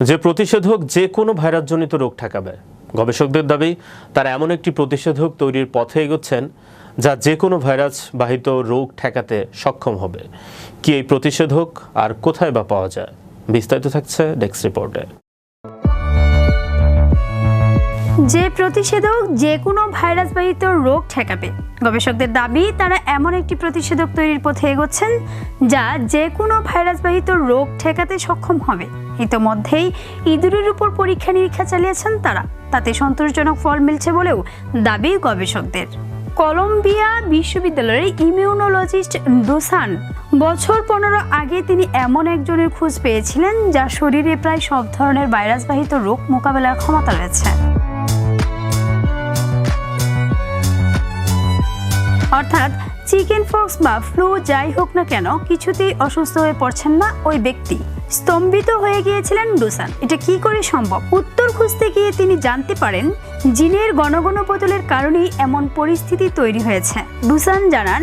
যে প্রতিষেধক যে কোনো ভাইরাসজনিত রোগ ঠেকাবে। গবেষকদের দাবি, তারা এমন একটি প্রতিষেধক তৈরির পথে এগোচ্ছেন যা যে কোনো ভাইরাস বাহিত রোগ ঠেকাতে সক্ষম হবে। কি এই প্রতিষেধক আর কোথায় বা পাওয়া যায়? বিস্তারিত থাকছে ডেস্ক রিপোর্টে যে প্রতিষেধক যে কোনো ভাইরাসবাহিত রোগ ঠেকাবে। গবেষকদের দাবি, তারা এমন একটি প্রতিষেধক তৈরির পথে এগোচ্ছেন, যা যে কোনো ভাইরাসবাহিত রোগ ঠেকাতে সক্ষম হবে। ইতোমধ্যেই ইঁদুরের উপর পরীক্ষা নিরীক্ষা চালিয়েছেন তারা। তাতে সন্তোষজনক ফল মিলছে বলেও দাবি গবেষকদের। কলম্বিয়া বিশ্ববিদ্যালয়ের ইমিউনোলজিস্ট দোসান, বছর পনেরো আগে তিনি এমন একজনের খোঁজ পেয়েছিলেন, যার শরীরে প্রায় সব ধরনের ভাইরাসবাহিত রোগ মোকাবেলার ক্ষমতা রয়েছে। অর্থাৎ চিকেন ফক্স বা ফ্লু যাই হোক না কেন কিছুতেই অসুস্থ হয়ে পড়ছেন না ওই ব্যক্তি। স্তম্ভিত হয়ে গিয়েছিলেন ডুসান। এটা কি করে সম্ভব? উত্তর খুঁজতে গিয়ে তিনি জানতে পারেন, জিনের গণগণ বদলের কারণেই এমন পরিস্থিতি তৈরি হয়েছে। ডুসান জানান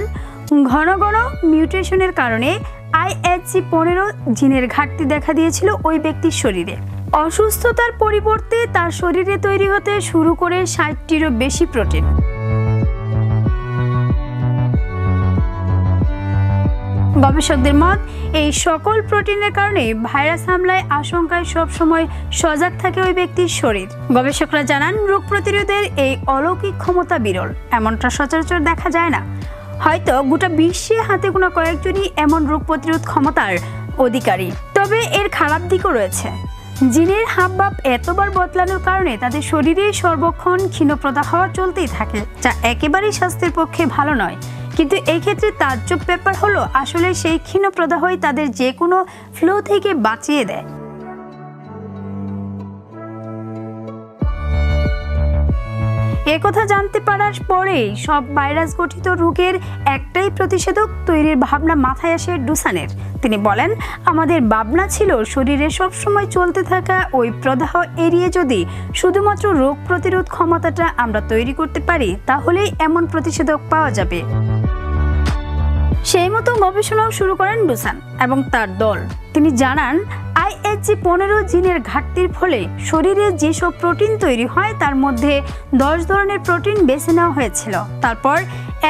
ঘন ঘন মিউটেশনের কারণে আইএইচসি পনেরো জিনের ঘাটতি দেখা দিয়েছিল ওই ব্যক্তির শরীরে। অসুস্থতার পরিবর্তে তার শরীরে তৈরি হতে শুরু করে ষাটটিরও বেশি প্রোটিন। গবেষকদের মত, এই সকল প্রোটিনের কারণে ভাইরাস হামলায় আশঙ্কায় সবসময় সজাগ থাকে ওই ব্যক্তির শরীর। গবেষকরা জানান, রোগ প্রতিরোধের এই অলৌকিক ক্ষমতা বিরল, এমনটা সচরাচর দেখা যায় না। হয়তো গোটা বিশ্বে হাতে গোনা কয়েকজনই এমন রোগ প্রতিরোধ ক্ষমতার অধিকারী, তবে এর খারাপ দিকও রয়েছে। জিনের হাবভাব এতবার বদলানোর কারণে তাদের শরীরে সর্বক্ষণ ক্ষীণপ্রদাহ চলতেই থাকে, যা একেবারেই স্বাস্থ্যের পক্ষে ভালো নয়। কিন্তু এই ক্ষেত্রে তাজ্জব ব্যাপার হলো, আসলে সেই ক্ষীণ প্রদাহই তাদের যে কোনো ফ্লো থেকে বাঁচিয়ে দেয়। একথা জানতে পারার পরেই সব ভাইরাস গঠিত রোগের একটাই প্রতিষেধক তৈরির ভাবনা মাথায় আসে ডুসানের। তিনি বলেন, আমাদের ভাবনা ছিল শরীরে সবসময় চলতে থাকা ওই প্রদাহ এড়িয়ে যদি শুধুমাত্র রোগ প্রতিরোধ ক্ষমতাটা আমরা তৈরি করতে পারি, তাহলেই এমন প্রতিষেধক পাওয়া যাবে। সেই মতো গবেষণাও শুরু করেন ডুসান এবং তার দল। তিনি জানান আইএইচজি পনেরো জিনের ঘাটতির ফলে শরীরে যেসব প্রোটিন তৈরি হয়, তার মধ্যে দশ ধরনের প্রোটিন বেছে নেওয়া হয়েছিল। তারপর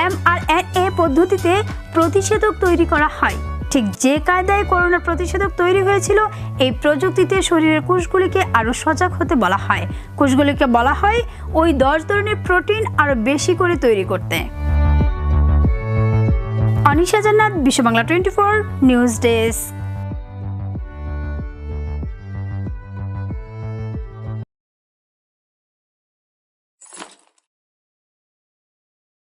এম আর এ পদ্ধতিতে প্রতিষেধক তৈরি করা হয়। ঠিক যে কায়দায় করোনা প্রতিষেধক তৈরি হয়েছিল, এই প্রযুক্তিতে শরীরের কোষগুলিকে আরও সজাগ হতে বলা হয়। কোষগুলিকে বলা হয়, ওই দশ ধরনের প্রোটিন আরও বেশি করে তৈরি করতে। অনিশা জান্নাত বিশ্ব Bangla twenty four news desk.